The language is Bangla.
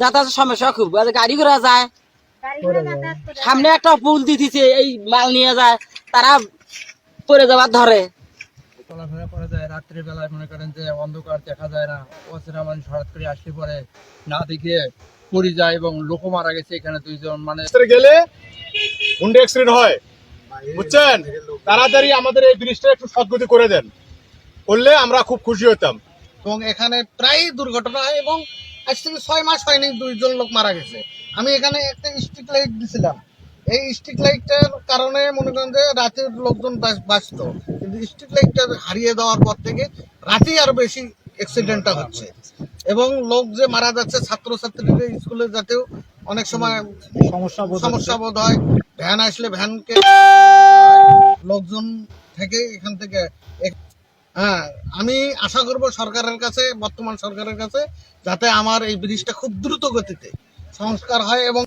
যাতায়াতের সমস্যা খুব। গাড়ি ঘোড়া যায়। সামনে একটা পুল দিতেছে এই মাল নিয়ে যায়। তারা পড়ে যাবার ধরে। চলাফেরা করা যায় রাত্রি বেলায় মনে করেন যে অন্ধকার দেখা যায় না। অচেনা মানুষ হঠাৎ করে আসলে পরে না দেখে পড়ে যায় এবং লোক মারা গেছে। এখানে দুইজন মানে গেলে হুন্ডা অ্যাক্সিডেন্ট হয়। বুঝছেন? তাড়াতাড়ি আমাদের এই ব্রিজটা একটু সদ্গতি করে দেন। করলে আমরা খুব খুশি হতাম। এবং এখানে প্রায় দুর্ঘটনা হয় এবং আজ থেকে ছয় মাস হয়নি দুইজন লোক মারা গেছে। আমি এখানে একটা স্ট্রিট লাইট দিছিলাম। এই স্ট্রিট লাইটটার কারণে মনে করেন যে রাতের লোকজন বাঁচ- বাঁচতো। কিন্তু স্ট্রিট লাইটটা হারিয়ে দেওয়ার পর থেকে রাতেই আরও বেশি অ্যাক্সিডেন্টটা হচ্ছে। এবং লোক যে মারা যাচ্ছে ছাত্রছাত্রীদের স্কুলে যাতেও অনেক সময় সমস্যা সমস্যা বোধ হয়। ভ্যান আসলে ভ্যানকে লোকজন থেকে এখান থেকে হ্যাঁ আমি আশা করব সরকারের কাছে, বর্তমান সরকারের কাছে, যাতে আমার এই ব্রিজটা খুব দ্রুত গতিতে সংস্কার হয় এবং